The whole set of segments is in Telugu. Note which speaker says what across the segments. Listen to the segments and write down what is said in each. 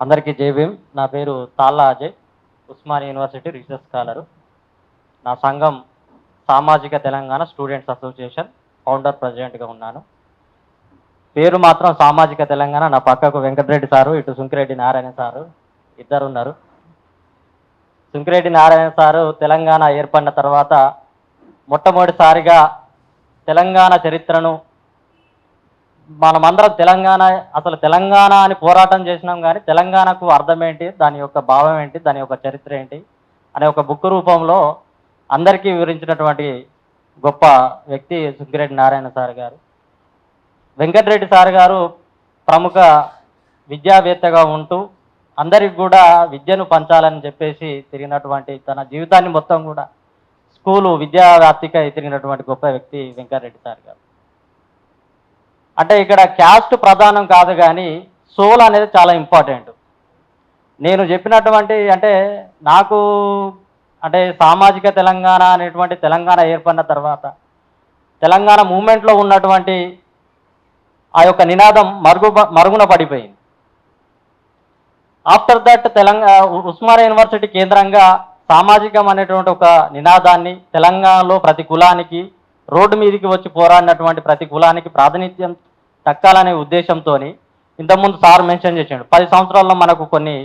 Speaker 1: అందరికీ జేబీఎం నా పేరు Talla Ajay Osmania university research scholar. నా సంఘం సామాజిక తెలంగాణ స్టూడెంట్స్ అసోసియేషన్ ఫౌండర్ ప్రెసిడెంట్గా ఉన్నాను. పేరు మాత్రం సామాజిక తెలంగాణ. నా పక్కకు వెంకటరెడ్డి సారు ఇటు సుంకిరెడ్డి నారాయణ సారు ఇద్దరు ఉన్నారు సుంకిరెడ్డి నారాయణ సారు తెలంగాణ ఏర్పడిన తర్వాత మొట్టమొదటిసారిగా తెలంగాణ చరిత్రను మనమందరం తెలంగాణ అసలు తెలంగాణ అని పోరాటం చేసినాం కానీ తెలంగాణకు అర్థం ఏంటి దాని యొక్క భావం ఏంటి దాని యొక్క చరిత్ర ఏంటి అనే ఒక బుక్ రూపంలో అందరికీ వివరించినటువంటి గొప్ప వ్యక్తి సుగ్గిరెడ్డి నారాయణ సార్ గారు. వెంకటరెడ్డి సార్ గారు ప్రముఖ విద్యావేత్తగా ఉంటూ అందరికి కూడా విద్యను పంచాలని చెప్పేసి తిరిగినటువంటి తన జీవితాన్ని మొత్తం కూడా స్కూలు విద్యా వ్యాప్తికై తిరిగినటువంటి గొప్ప వ్యక్తి వెంకటరెడ్డి సార్ గారు. అంటే ఇక్కడ క్యాస్ట్ ప్రధానం కాదు కానీ సోల్ అనేది చాలా ఇంపార్టెంట్. నేను చెప్పినటువంటి అంటే నాకు అంటే సామాజిక తెలంగాణ అనేటువంటి తెలంగాణ ఏర్పడిన తర్వాత తెలంగాణ మూమెంట్లో ఉన్నటువంటి ఆ యొక్క నినాదం మరుగు మరుగున పడిపోయింది. After that Telangana Osmania university కేంద్రంగా సామాజికం అనేటువంటి ఒక నినాదాన్ని తెలంగాణలో ప్రతి కులానికి రోడ్డు మీదకి వచ్చి పోరాడినటువంటి ప్రతి కులానికి ప్రాతినిధ్యం తక్కాలనే ఉద్దేశంతో ఇంతకుముందు సార్ మెన్షన్ చేసాడు. పది సంవత్సరాల్లో మనకు కొన్ని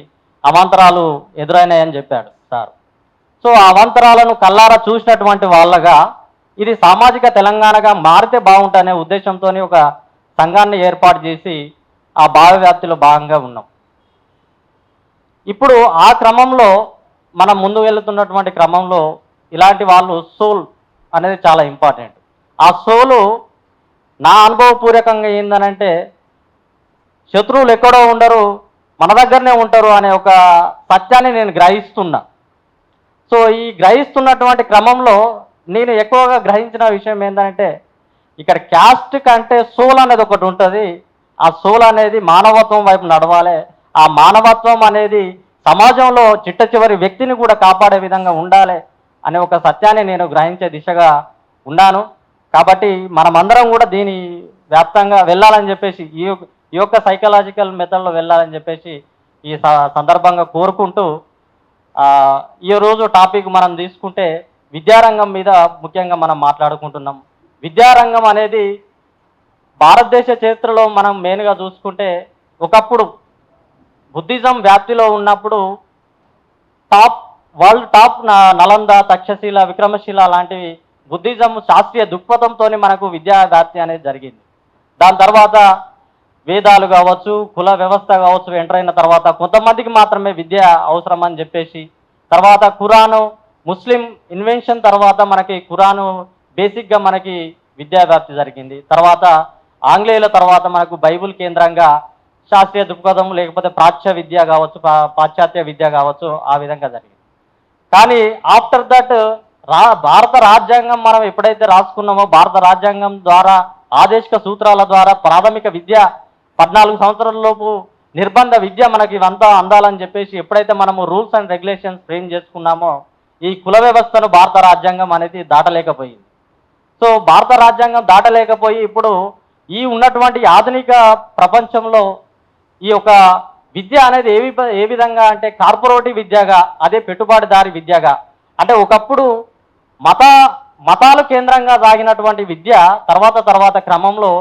Speaker 1: అవాంతరాలు ఎదురైనాయని చెప్పాడు సార్. సో ఆ అవాంతరాలను కల్లారా చూసినటువంటి వాళ్ళగా ఇది సామాజిక తెలంగాణగా మారితే బాగుంటుందనే ఉద్దేశంతో ఒక సంఘాన్ని ఏర్పాటు చేసి ఆ భావవ్యాప్తిలో భాగంగా ఉన్నాం. ఇప్పుడు ఆ క్రమంలో మనం ముందు వెళుతున్నటువంటి క్రమంలో ఇలాంటి వాళ్ళు సోల్ అనేది చాలా ఇంపార్టెంట్. ఆ సోలు నా అనుభవపూర్వకంగా ఏందనంటే శత్రువులు ఎక్కడో ఉండరు మన దగ్గరనే ఉంటారు అనే ఒక సత్యాన్ని నేను గ్రహిస్తున్నా. సో ఈ గ్రహిస్తున్నటువంటి క్రమంలో నేను ఎక్కువగా గ్రహించిన విషయం ఏంటంటే ఇక్కడ క్యాస్ట్ కంటే సోల్ అనేది ఒకటి ఉంటుంది. ఆ సోల్ అనేది మానవత్వం వైపు నడవాలి. ఆ మానవత్వం అనేది సమాజంలో చిట్ట చివరి వ్యక్తిని కూడా కాపాడే విధంగా ఉండాలి అనే ఒక సత్యాన్ని నేను గ్రహించే దిశగా ఉన్నాను. కాబట్టి మనమందరం కూడా దీని వ్యాప్తంగా వెళ్ళాలని చెప్పేసి ఈ ఈ యొక్క సైకలాజికల్ మెథడ్లో వెళ్ళాలని చెప్పేసి ఈ స- సందర్భంగా కోరుకుంటూ ఈ రోజు టాపిక్ మనం తీసుకుంటే విద్యారంగం మీద ముఖ్యంగా మనం మాట్లాడుకుంటున్నాం. విద్యారంగం అనేది భారతదేశ చరిత్రలో మనం మెయిన్గా చూసుకుంటే ఒకప్పుడు బుద్ధిజం వ్యాప్తిలో ఉన్నప్పుడు top world top Nalanda Takshashila Vikramashila లాంటివి బుద్ధిజం శాస్త్రీయ దృక్పథంతో మనకు విద్యా వ్యాప్తి అనేది జరిగింది. దాని తర్వాత వేదాలు కావచ్చు కుల వ్యవస్థ కావచ్చు ఎంటర్ అయిన తర్వాత కొంతమందికి మాత్రమే విద్య అవసరం అని చెప్పేసి తర్వాత ఖురాను ముస్లిం ఇన్వెన్షన్ తర్వాత మనకి ఖురాను బేసిక్గా మనకి విద్యా వ్యాప్తి జరిగింది. తర్వాత ఆంగ్లేయుల తర్వాత మనకు బైబుల్ కేంద్రంగా శాస్త్రీయ దృక్పథం లేకపోతే ప్రాచ్య విద్య కావచ్చు పా- పాశ్చాత్య విద్య కావచ్చు ఆ విధంగా జరిగింది. కానీ ఆఫ్టర్ దట్ రా భారత రాజ్యాంగం మనం ఎప్పుడైతే రాసుకున్నామో భారత రాజ్యాంగం ద్వారా ఆదేశిక సూత్రాల ద్వారా ప్రాథమిక విద్య పద్నాలుగు సంవత్సరాల లోపు నిర్బంధ విద్య మనకి ఇవంతా అందాలని చెప్పేసి ఎప్పుడైతే మనము రూల్స్ అండ్ రెగ్యులేషన్స్ ఫ్రేమ్ చేసుకున్నామో ఈ కుల వ్యవస్థను భారత రాజ్యాంగం అనేది దాటలేకపోయింది. సో భారత రాజ్యాంగం దాటలేకపోయి ఇప్పుడు ఈ ఉన్నటువంటి ఆధునిక ప్రపంచంలో ఈ యొక్క విద్య అనేది ఏ ఏ విధంగా అంటే కార్పొరేటివ్ విద్యగా అదే పెట్టుబడిదారి విద్యగా అంటే ఒకప్పుడు మత మతాలు కేంద్రంగా సాగినటువంటి విద్య తర్వాత తర్వాత క్రమంలో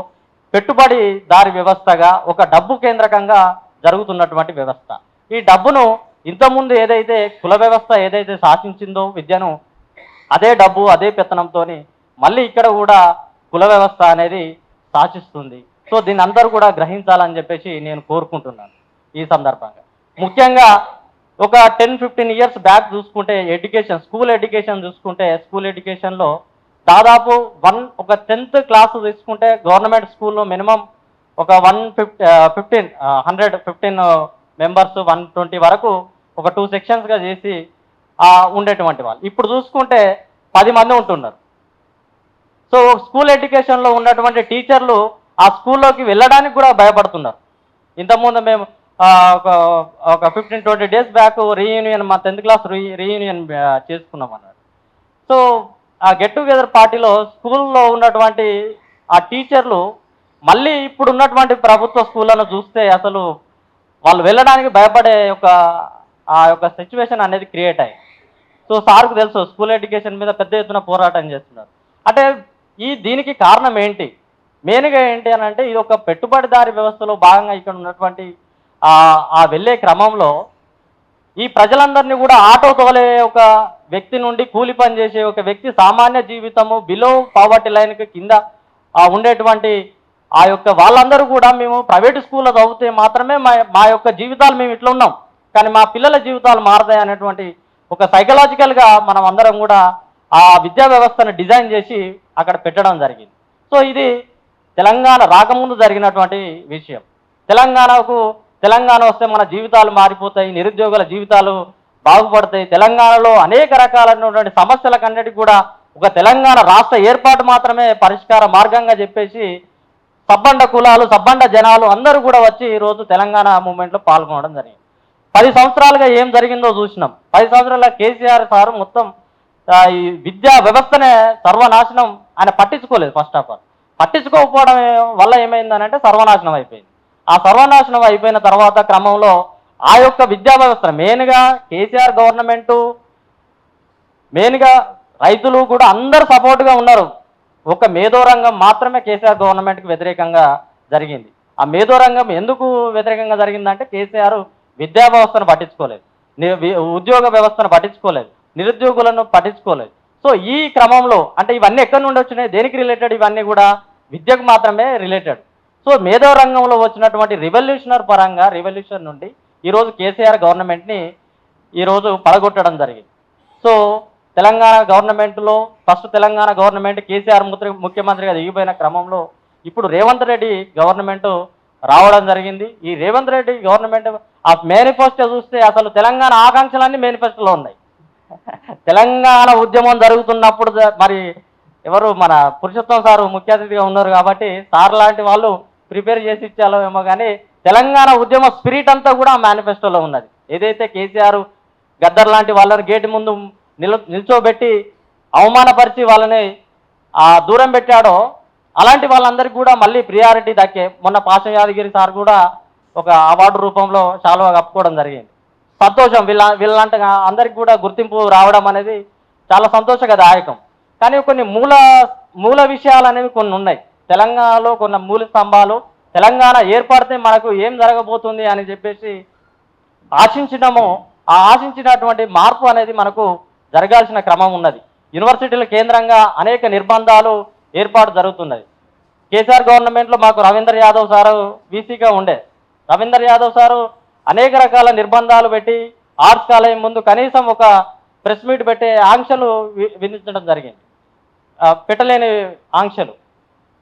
Speaker 1: పెట్టుబడి దారి వ్యవస్థగా ఒక డబ్బు కేంద్రకంగా జరుగుతున్నటువంటి వ్యవస్థ. ఈ డబ్బును ఇంతకుముందు ఏదైతే కుల వ్యవస్థ ఏదైతే శాసించిందో విద్యను అదే డబ్బు అదే పెత్తనంతో మళ్ళీ ఇక్కడ కూడా కుల వ్యవస్థ అనేది శాసిస్తుంది. సో దీని అందరూ కూడా గ్రహించాలని చెప్పేసి నేను కోరుకుంటున్నాను ఈ సందర్భంగా. ముఖ్యంగా ఒక టెన్ ఫిఫ్టీన్ ఇయర్స్ బ్యాక్ చూసుకుంటే ఎడ్యుకేషన్ స్కూల్ ఎడ్యుకేషన్ చూసుకుంటే స్కూల్ ఎడ్యుకేషన్లో దాదాపు వన్ ఒక టెన్త్ క్లాస్ తీసుకుంటే గవర్నమెంట్ స్కూల్లో మినిమం ఒక one fifty fifteen hundred fifteen members one twenty వరకు ఒక టూ సెక్షన్స్గా చేసి ఉండేటువంటి వాళ్ళు. ఇప్పుడు చూసుకుంటే పది మంది ఉంటున్నారు. సో స్కూల్ ఎడ్యుకేషన్లో ఉన్నటువంటి టీచర్లు ఆ స్కూల్లోకి వెళ్ళడానికి కూడా భయపడుతున్నారు. ఇంతకుముందు మేము ఒక ఒక fifteen twenty days back reunion మా టెన్త్ క్లాస్ రీ రీయూనియన్ చేసుకున్నాం అన్నాడు సో ఆ గెట్ టుగెదర్ పార్టీలో స్కూల్లో ఉన్నటువంటి ఆ టీచర్లు మళ్ళీ ఇప్పుడు ఉన్నటువంటి ప్రభుత్వ స్కూళ్ళను చూస్తే అసలు వాళ్ళు వెళ్ళడానికి భయపడే ఒక ఆ యొక్క సిచ్యువేషన్ అనేది క్రియేట్ అయ్యి. సో సార్కు తెలుసు స్కూల్ ఎడ్యుకేషన్ మీద పెద్ద ఎత్తున పోరాటం చేస్తున్నారు. అంటే ఈ దీనికి కారణం ఏంటి? మెయిన్గా ఏంటి అని అంటే ఇది ఒక పెట్టుబడిదారి వ్యవస్థలో భాగంగా ఇక్కడ ఉన్నటువంటి ఆ వెళ్ళే క్రమంలో ఈ ప్రజలందరినీ కూడా ఆటో తోలే ఒక వ్యక్తి నుండి కూలి పని చేసే ఒక వ్యక్తి సామాన్య జీవితము బిలో పావర్టీ లైన్కి కింద ఉండేటువంటి ఆ యొక్క వాళ్ళందరూ కూడా మేము ప్రైవేట్ స్కూల్లో చదివితే మాత్రమే మా మా యొక్క జీవితాలు మేము ఇట్లా ఉన్నాం. కానీ మా పిల్లల జీవితాలు మారతాయి అనేటువంటి ఒక సైకలాజికల్గా మనం అందరం కూడా ఆ విద్యా వ్యవస్థను డిజైన్ చేసి అక్కడ పెట్టడం జరిగింది. సో ఇది తెలంగాణ రాకముందు జరిగినటువంటి విషయం. తెలంగాణకు తెలంగాణ వస్తే మన జీవితాలు మారిపోతాయి నిరుద్యోగుల జీవితాలు బాగుపడతాయి. తెలంగాణలో అనేక రకాలైనటువంటి సమస్యలకన్నిటికీ కూడా ఒక తెలంగాణ రాష్ట్ర ఏర్పాటు మాత్రమే పరిష్కార మార్గంగా చెప్పేసి సబ్బండ కులాలు సబ్బండ జనాలు అందరూ కూడా వచ్చి ఈరోజు తెలంగాణ మూమెంట్లో పాల్గొనడం జరిగింది. పది సంవత్సరాలుగా ఏం జరిగిందో చూసినాం. పది సంవత్సరాల కేసీఆర్ సార్ మొత్తం ఈ విద్యా వ్యవస్థనే సర్వనాశనం ఆయన పట్టించుకోలేదు ఫస్ట్ ఆఫ్ ఆల్. పట్టించుకోకపోవడం వల్ల ఏమైందనంటే సర్వనాశనం అయిపోయింది. ఆ సర్వనాశనం అయిపోయిన తర్వాత క్రమంలో ఆ యొక్క విద్యా వ్యవస్థ మెయిన్గా కేసీఆర్ గవర్నమెంటు మెయిన్గా రైతులు కూడా అందరు సపోర్ట్గా ఉన్నారు. ఒక మేధోరంగం మాత్రమే కేసీఆర్ గవర్నమెంట్కి వ్యతిరేకంగా జరిగింది. ఆ మేధోరంగం ఎందుకు వ్యతిరేకంగా జరిగిందంటే కేసీఆర్ విద్యా వ్యవస్థను పట్టించుకోలేదు. ఉద్యోగ వ్యవస్థను పట్టించుకోలేదు. నిరుద్యోగులను పట్టించుకోలేదు. సో ఈ క్రమంలో అంటే ఇవన్నీ ఎక్కడి నుండి వచ్చినాయి? దేనికి రిలేటెడ్ ఇవన్నీ కూడా విద్యకు మాత్రమే రిలేటెడ్. సో మేధో రంగంలో వచ్చినటువంటి రివల్యూషనర్ పరంగా రివల్యూషన్ నుండి ఈరోజు కేసీఆర్ గవర్నమెంట్ని ఈరోజు పడగొట్టడం జరిగింది. సో తెలంగాణ గవర్నమెంట్లో ఫస్ట్ తెలంగాణ గవర్నమెంట్ కేసీఆర్ ముఖ్య ముఖ్యమంత్రిగా దిగిపోయిన క్రమంలో ఇప్పుడు రేవంత్ రెడ్డి గవర్నమెంట్ రావడం జరిగింది. ఈ రేవంత్ రెడ్డి గవర్నమెంట్ ఆ మేనిఫెస్టో చూస్తే అసలు తెలంగాణ ఆకాంక్షలన్నీ మేనిఫెస్టోలో ఉన్నాయి. తెలంగాణ ఉద్యమం జరుగుతున్నప్పుడు మరి ఎవరు మన పురుషోత్తం సారు ముఖ్య అతిథిగా ఉన్నారు కాబట్టి సార్ లాంటి వాళ్ళు ప్రిపేర్ చేసి ఇచ్చామేమో ఏమో కానీ తెలంగాణ ఉద్యమ స్పిరిట్ అంతా కూడా మేనిఫెస్టోలో ఉన్నది. ఏదైతే కేసీఆర్ గద్దర్ లాంటి వాళ్ళని గేటు ముందు నిల నిల్చోబెట్టి అవమానపరిచి వాళ్ళని ఆ దూరం పెట్టాడో అలాంటి వాళ్ళందరికీ కూడా మళ్ళీ ప్రియారిటీ దక్కే. మొన్న పాశం యాదగిరి సార్ కూడా ఒక అవార్డు రూపంలో శాలువా కప్పుకోవడం జరిగింది. సంతోషం. వీళ్ళ వీళ్ళంట అందరికి కూడా గుర్తింపు రావడం అనేది చాలా సంతోషకదాయకం కానీ కొన్ని మూల మూల విషయాలు అనేవి కొన్ని ఉన్నాయి. తెలంగాణలో కొన్ని మూల స్తంభాలు తెలంగాణ ఏర్పడితే మనకు ఏం జరగబోతుంది అని చెప్పేసి ఆశించడము ఆ ఆశించినటువంటి మార్పు అనేది మనకు జరగాల్సిన క్రమం ఉన్నది. యూనివర్సిటీల కేంద్రంగా అనేక నిర్బంధాలు ఏర్పాటు జరుగుతున్నది. కేసీఆర్ గవర్నమెంట్లో మాకు రవీంద్ర యాదవ్ సారు వీసీగా ఉండే. రవీంద్ర యాదవ్ సారు అనేక రకాల నిర్బంధాలు పెట్టి ఆర్ట్స్ కాలేజ్ ముందు కనీసం ఒక ప్రెస్ మీట్ పెట్టే ఆంక్షలు వి- విధించడం జరిగింది. పెట్టలేని ఆంక్షలు.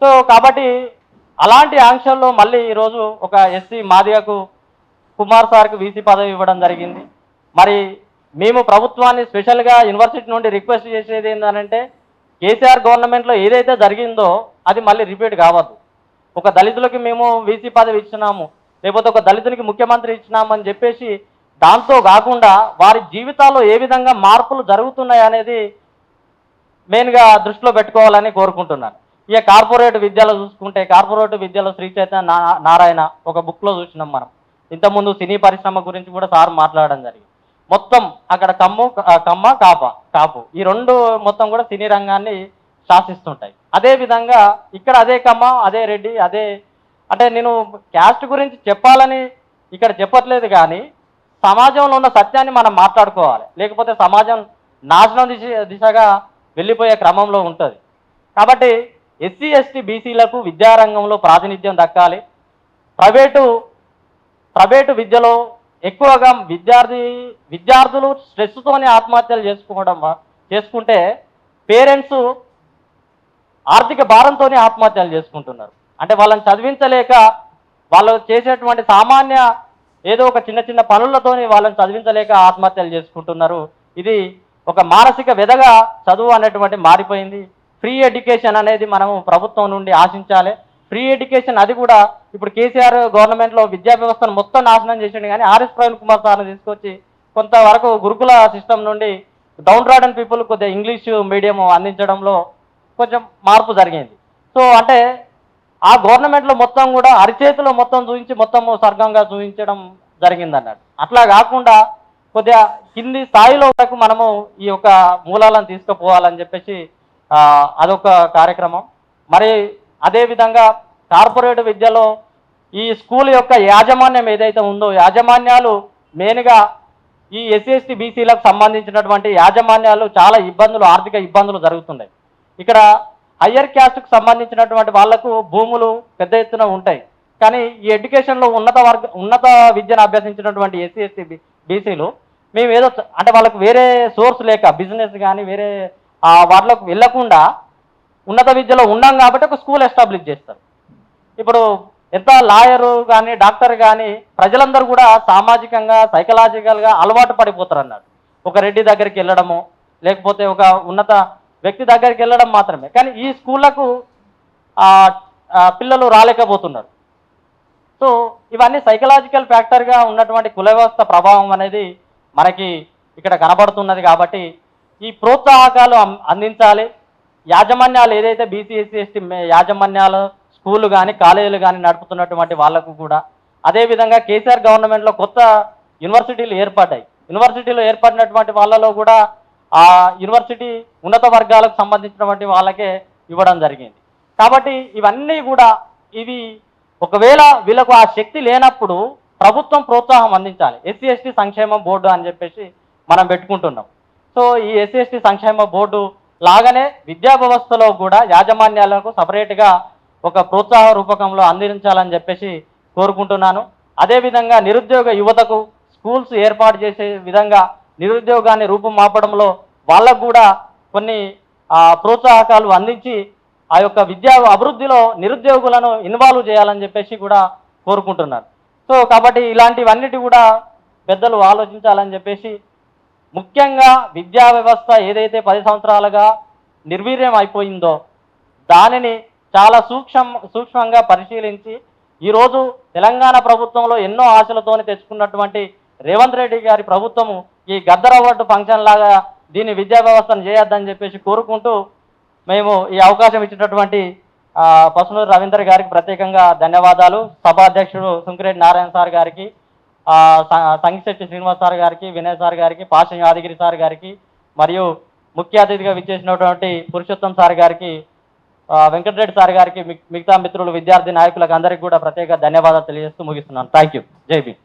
Speaker 1: సో కాబట్టి అలాంటి ఆంక్షల్లో మళ్ళీ ఈరోజు ఒక ఎస్సీ మాదిగకు కుమార్ సార్కి వీసీ పదవి ఇవ్వడం జరిగింది. మరి మేము ప్రభుత్వాన్ని స్పెషల్గా యూనివర్సిటీ నుండి రిక్వెస్ట్ చేసేది ఏంటంటే కేసీఆర్ గవర్నమెంట్లో ఏదైతే జరిగిందో అది మళ్ళీ రిపీట్ కావద్దు. ఒక దళితులకి మేము వీసీ పదవి ఇచ్చినాము లేకపోతే ఒక దళితునికి ముఖ్యమంత్రి ఇచ్చినామని చెప్పేసి దాంతో కాకుండా వారి జీవితాల్లో ఏ విధంగా మార్పులు జరుగుతున్నాయి అనేది మెయిన్గా దృష్టిలో పెట్టుకోవాలని కోరుకుంటున్నాను. ఇక కార్పొరేట్ విద్యలో చూసుకుంటే కార్పొరేట్ విద్యలో శ్రీ చైతన్య నా- నారాయణ ఒక బుక్లో చూసినాం మనం. ఇంతకుముందు సినీ పరిశ్రమ గురించి కూడా సార్ మాట్లాడడం జరిగింది. మొత్తం అక్కడ కమ్ము కమ్మ కాప కాపు ఈ రెండు మొత్తం కూడా సినీ రంగాన్ని శాసిస్తుంటాయి. అదే విధంగా ఇక్కడ అదే కమ్మ అదే రెడ్డి అదే అంటే నేను క్యాస్ట్ గురించి చెప్పాలని ఇక్కడ చెప్పట్లేదు కానీ సమాజంలో ఉన్న సత్యాన్ని మనం మాట్లాడుకోవాలి. లేకపోతే సమాజం నాశనం దిశ దిశగా వెళ్ళిపోయే క్రమంలో ఉంటుంది. కాబట్టి ఎస్సీ ఎస్టీ బీసీలకు విద్యారంగంలో ప్రాతినిధ్యం దక్కాలి. ప్రైవేటు ప్రైవేటు విద్యలో ఎక్కువగా విద్యార్థి విద్యార్థులు స్ట్రెస్తోనే ఆత్మహత్యలు చేసుకోవడం చేసుకుంటే పేరెంట్స్ ఆర్థిక భారంతోనే ఆత్మహత్యలు చేసుకుంటున్నారు. అంటే వాళ్ళని చదివించలేక వాళ్ళు చేసేటువంటి సామాన్య ఏదో ఒక చిన్న చిన్న పనులతోని వాళ్ళని చదివించలేక ఆత్మహత్యలు చేసుకుంటున్నారు. ఇది ఒక మానసిక విధగా చదువు అనేటువంటి మారిపోయింది. ఫ్రీ ఎడ్యుకేషన్ అనేది మనము ప్రభుత్వం నుండి ఆశించాలి. ఫ్రీ ఎడ్యుకేషన్ అది కూడా ఇప్పుడు కేసీఆర్ గవర్నమెంట్లో విద్యా వ్యవస్థను మొత్తం నాశనం చేసిండు కానీ ఆర్ఎస్ ప్రవీణ్ కుమార్ సార్ని తీసుకొచ్చి కొంతవరకు గురుకుల సిస్టమ్ నుండి డౌన్ రాడన్ పీపుల్ కొద్దిగా ఇంగ్లీషు మీడియం అందించడంలో కొంచెం మార్పు జరిగింది. సో అంటే ఆ గవర్నమెంట్లో మొత్తం కూడా అరిచేతిలో మొత్తం చూపించి మొత్తం స్వర్గంగా చూపించడం జరిగింది అన్నట్టు అట్లా కాకుండా కొద్దిగా కింది స్థాయిలో వరకు మనము ఈ యొక్క మూలాలను తీసుకుపోవాలని చెప్పేసి అదొక కార్యక్రమం. మరి అదేవిధంగా కార్పొరేట్ విద్యలో ఈ స్కూల్ యొక్క యాజమాన్యం ఏదైతే ఉందో యాజమాన్యాలు మెయిన్గా ఈ ఎస్సీ ఎస్టీ బీసీలకు సంబంధించినటువంటి యాజమాన్యాలు చాలా ఇబ్బందులు ఆర్థిక ఇబ్బందులు జరుగుతున్నాయి. ఇక్కడ హయ్యర్ క్యాస్ట్కు సంబంధించినటువంటి వాళ్ళకు భూములు పెద్ద ఎత్తున ఉంటాయి. కానీ ఈ ఎడ్యుకేషన్లో ఉన్నత వర్గ ఉన్నత విద్యను అభ్యసించినటువంటి ఎస్సీ ఎస్టీ బీసీలు మేము ఏదో అంటే వాళ్ళకు వేరే సోర్స్ లేక బిజినెస్ కానీ వేరే వాటిలోకి వెళ్ళకుండా ఉన్నత విద్యలో ఉన్నాం కాబట్టి ఒక స్కూల్ ఎస్టాబ్లిష్ చేస్తారు. ఇప్పుడు ఎంత లాయరు కానీ డాక్టర్ కానీ ప్రజలందరూ కూడా సామాజికంగా సైకలాజికల్గా అలవాటు పడిపోతారు అన్నాడు ఒక రెడ్డి దగ్గరికి వెళ్ళడము లేకపోతే ఒక ఉన్నత వ్యక్తి దగ్గరికి వెళ్ళడం మాత్రమే. కానీ ఈ స్కూళ్ళకు పిల్లలు రాలేకపోతున్నారు. సో ఇవన్నీ సైకలాజికల్ ఫ్యాక్టర్గా ఉన్నటువంటి కుల వ్యవస్థ ప్రభావం అనేది మనకి ఇక్కడ కనబడుతున్నది కాబట్టి ఈ ప్రోత్సాహకాలు అందించాలి. యాజమాన్యాలు ఏదైతే బీసీ ఎస్సీ ఎస్టీ యాజమాన్యాలు స్కూళ్ళు కానీ కాలేజీలు కానీ నడుపుతున్నటువంటి వాళ్ళకు కూడా అదేవిధంగా కేసీఆర్ గవర్నమెంట్లో కొత్త యూనివర్సిటీలు ఏర్పడ్డాయి. యూనివర్సిటీలు ఏర్పడినటువంటి వాళ్ళలో కూడా ఆ యూనివర్సిటీ ఉన్నత వర్గాలకు సంబంధించినటువంటి వాళ్ళకే ఇవ్వడం జరిగింది. కాబట్టి ఇవన్నీ కూడా ఇవి ఒకవేళ వీళ్ళకు ఆ శక్తి లేనప్పుడు ప్రభుత్వం ప్రోత్సాహం అందించాలి. ఎస్సీ ఎస్టీ సంక్షేమ బోర్డు అని చెప్పేసి మనం పెట్టుకుంటున్నాం. సో ఈ ఎస్సీ ఎస్టీ సంక్షేమ బోర్డు లాగానే విద్యా వ్యవస్థలో కూడా యాజమాన్యాలకు సపరేట్గా ఒక ప్రోత్సాహ రూపకంలో అందించాలని చెప్పేసి కోరుకుంటున్నాను. అదేవిధంగా నిరుద్యోగ యువతకు స్కూల్స్ ఏర్పాటు చేసే విధంగా నిరుద్యోగాన్ని రూపుమాపడంలో వాళ్ళకు కూడా కొన్ని ప్రోత్సాహకాలు అందించి ఆ యొక్క విద్యా అభివృద్ధిలో నిరుద్యోగులను ఇన్వాల్వ్ చేయాలని చెప్పేసి కూడా కోరుకుంటున్నారు. సో కాబట్టి ఇలాంటివన్నిటి కూడా పెద్దలు ఆలోచించాలని చెప్పేసి ముఖ్యంగా విద్యా వ్యవస్థ ఏదైతే పది సంవత్సరాలుగా నిర్వీర్యం అయిపోయిందో దానిని చాలా సూక్ష్మ సూక్ష్మంగా పరిశీలించి ఈరోజు తెలంగాణ ప్రభుత్వంలో ఎన్నో ఆశలతోని తెచ్చుకున్నటువంటి రేవంత్ రెడ్డి గారి ప్రభుత్వము ఈ గద్దర ఓటు ఫంక్షన్ లాగా దీన్ని విద్యా వ్యవస్థను చేయొద్దని చెప్పేసి కోరుకుంటూ మేము ఈ అవకాశం ఇచ్చినటువంటి పసునూరు రవీందర్ గారికి ప్రత్యేకంగా ధన్యవాదాలు. సభాధ్యక్షుడు సుంకిరెడ్డి నారాయణ సార్ గారికి సంగిశెట్టి శ్రీనివాస్ సార్ గారికి వినయ్ సార్ గారికి పాషం యాదగిరి సార్ గారికి మరియు ముఖ్య అతిథిగా విచ్చేసినటువంటి పురుషోత్తం సార్ గారికి వెంకటరెడ్డి సార్ గారికి మిగతా మిత్రులు విద్యార్థి నాయకులకు అందరికీ కూడా ప్రత్యేక ధన్యవాదాలు తెలియజేస్తూ ముగిస్తున్నాను. థ్యాంక్ యూ జై